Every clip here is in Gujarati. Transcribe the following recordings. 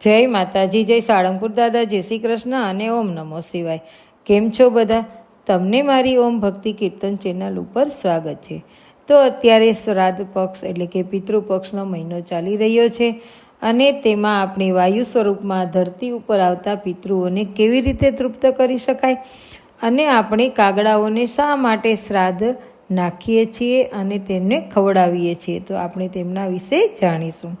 જય માતાજી, જય સાળંગપુર દાદા, જય શ્રી કૃષ્ણ અને ઓમ નમો શિવાય. કેમ છો બધા? તમને મારી ઓમ ભક્તિ કીર્તન ચેનલ ઉપર સ્વાગત છે. તો અત્યારે શ્રાદ્ધ પક્ષ એટલે કે પિતૃપક્ષનો મહિનો ચાલી રહ્યો છે અને તેમાં આપણે વાયુ સ્વરૂપમાં ધરતી ઉપર આવતા પિતૃઓને કેવી રીતે તૃપ્ત કરી શકાય અને આપણે કાગડાઓને શા માટે શ્રાદ્ધ નાખીએ છીએ અને તેમને ખવડાવીએ છીએ તો આપણે તેમના વિશે જાણીશું.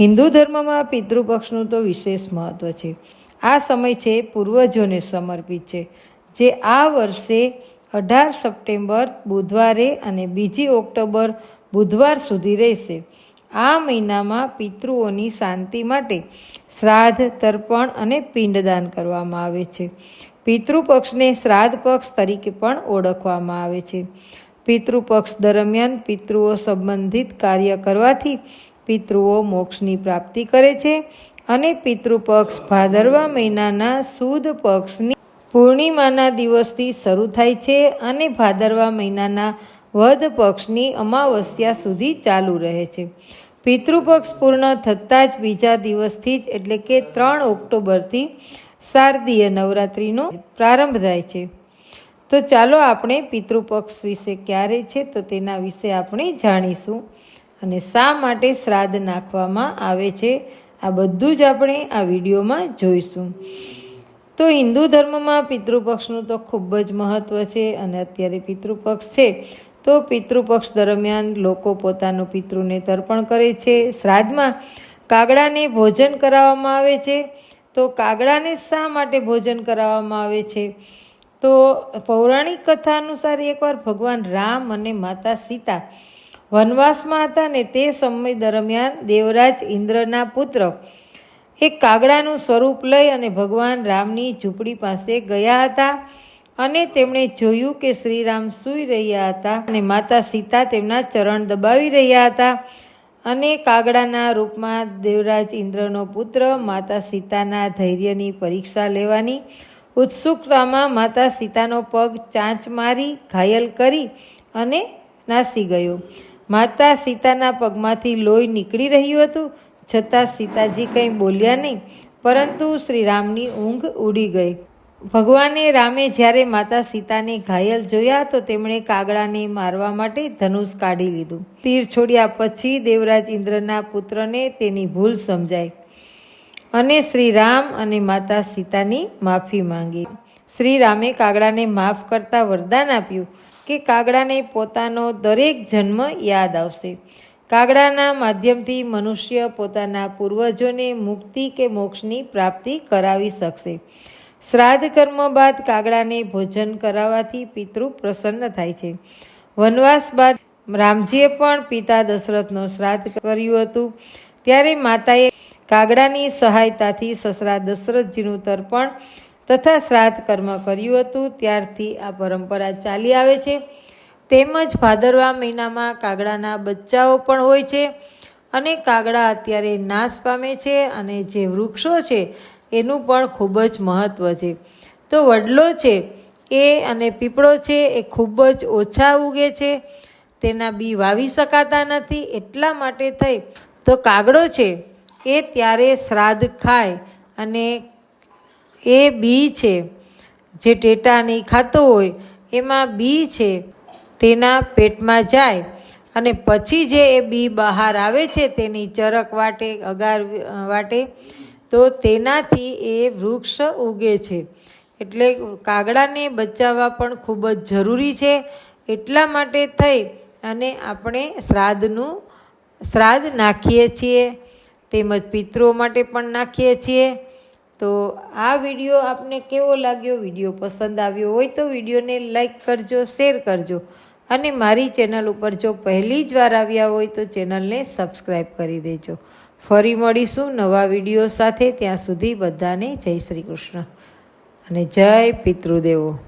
હિન્દુ ધર્મમાં પિતૃપક્ષનું તો વિશેષ મહત્ત્વ છે. આ સમય છે પૂર્વજોને સમર્પિત છે, જે આ વર્ષે અઢાર સપ્ટેમ્બર, બુધવારે અને બીજી ઓક્ટોબર બુધવાર સુધી રહેશે. આ મહિનામાં પિતૃઓની શાંતિ માટે શ્રાદ્ધ, તર્પણ અને પિંડદાન કરવામાં આવે છે. પિતૃપક્ષને શ્રાદ્ધ પક્ષ તરીકે પણ ઓળખવામાં આવે છે. પિતૃપક્ષ દરમિયાન પિતૃઓ સંબંધિત કાર્ય કરવાથી પિતૃઓ મોક્ષની પ્રાપ્તિ કરે છે અને પિતૃપક્ષ ભાદરવા મહિનાના સુદ પક્ષની પૂર્ણિમાના દિવસથી શરૂ થાય છે અને ભાદરવા મહિનાના વધ પક્ષની અમાવસ્યા સુધી ચાલુ રહે છે. પિતૃપક્ષ પૂર્ણ થતાં જ બીજા દિવસથી જ એટલે કે ત્રણ ઓક્ટોબરથી શારદીય નવરાત્રિનો પ્રારંભ થાય છે. તો ચાલો આપણે પિતૃપક્ષ વિશે ક્યારે છે તો તેના વિશે આપણે જાણીશું. અને શા માટે શ્રાદ્ધ નાખવામાં આવે છે, આ બધું જ આપણે આ વિડીયોમાં જોઈશું. તો હિન્દુ ધર્મમાં પિતૃપક્ષનું તો ખૂબ જ મહત્ત્વ છે અને અત્યારે પિતૃપક્ષ છે. તો પિતૃપક્ષ દરમિયાન લોકો પોતાનું પિતૃને તર્પણ કરે છે. શ્રાદ્ધમાં કાગડાને ભોજન કરાવવામાં આવે છે. તો કાગડાને શા માટે ભોજન કરાવવામાં આવે છે? તો પૌરાણિક કથા અનુસાર એકવાર ભગવાન રામ અને માતા સીતા વનવાસમાં હતા ને તે સમય દરમિયાન દેવરાજ ઇન્દ્રના પુત્ર એક કાગડાનું સ્વરૂપ લઈ અને ભગવાન રામની ઝૂંપડી પાસે ગયા હતા અને તેમણે જોયું કે શ્રીરામ સૂઈ રહ્યા હતા અને માતા સીતા તેમના ચરણ દબાવી રહ્યા હતા અને કાગડાના રૂપમાં દેવરાજ ઇન્દ્રનો પુત્ર માતા સીતાના ધૈર્યની પરીક્ષા લેવાની ઉત્સુકતામાં માતા સીતાનો પગ ચાંચ મારી, ઘાયલ કરી અને નાસી ગયો. માતા સીતાના પગમાંથી લોહી નીકળી રહ્યું હતું, છતાં સીતાજી કંઈ બોલ્યા નહીં, પરંતુ શ્રી રામની ઊંઘ ઉડી ગઈ. ભગવાને રામે જ્યારે માતા સીતાને ઘાયલ જોયા, તો તેમણે કાગડાને મારવા માટે ધનુષ કાઢી લીધું. તીર છોડ્યા પછી દેવરાજ ઇન્દ્રના પુત્રને તેની ભૂલ સમજાઈ અને શ્રી રામ અને માતા સીતાની માફી માંગી. શ્રી રામે કાગડાને માફ કરતા વરદાન આપ્યું કે કાગડાને પોતાનો દરેક જન્મ યાદ આવશે. કાગડાના માધ્યમથી મનુષ્ય પોતાના પૂર્વજોને મુક્તિ કે મોક્ષની પ્રાપ્તિ કરાવી શકશે. શ્રાદ્ધ કર્મ બાદ કાગડાને ભોજન કરાવવાથી પિતૃ પ્રસન્ન થાય છે. વનવાસ બાદ રામજીએ પણ પિતા દશરથનો શ્રાદ્ધ કર્યું હતું. ત્યારે માતાએ કાગડાની સહાયતાથી સસરા દશરથજીનું તર્પણ તથા શ્રાદ્ધ કર્મ કર્યું હતું. ત્યારથી આ પરંપરા ચાલી આવે છે. તેમજ ભાદરવા મહિનામાં કાગડાના બચ્ચાઓ પણ હોય છે અને કાગડા અત્યારે નાશ પામે છે અને જે વૃક્ષો છે એનું પણ ખૂબ જ મહત્ત્વ છે. તો વડલો છે એ અને પીપળો છે એ ખૂબ જ ઓછા ઉગે છે. તેના બી વાવી શકાતા નથી. એટલા માટે થઈ તો કાગડો છે એ ત્યારે શ્રાદ્ધ ખાય અને એ બી છે. જે ટેટાની ખાતો હોય, એમાં બી છે. તેના પેટમાં જાય અને પછી જે એ બી બહાર આવે છે તેની ચરક વાટે, અગાર વાટે, તો તેનાથી એ વૃક્ષ ઉગે છે. એટલે કાગડાને બચાવવા પણ ખૂબ જ જરૂરી છે. એટલા માટે થઈ અને આપણે શ્રાદ્ધનું શ્રાદ્ધ નાખીએ છીએ. તેમજ પિતૃઓ માટે પણ નાખીએ છીએ. તો આ વીડિયો આપને કેવો લાગ્યો? વીડિયો પસંદ આવ્યો હોય તો વિડીયોને લાઈક કરજો, શેર કરજો. અને મારી ચેનલ ઉપર જો પહેલી જ વાર આવ્યા હોય તો ચેનલને સબસ્ક્રાઈબ કરી દેજો. ફરી મળીશું નવા વીડિયો સાથે. ત્યાં સુધી બધાને જય શ્રી કૃષ્ણ. અને જય પિતૃદેવો.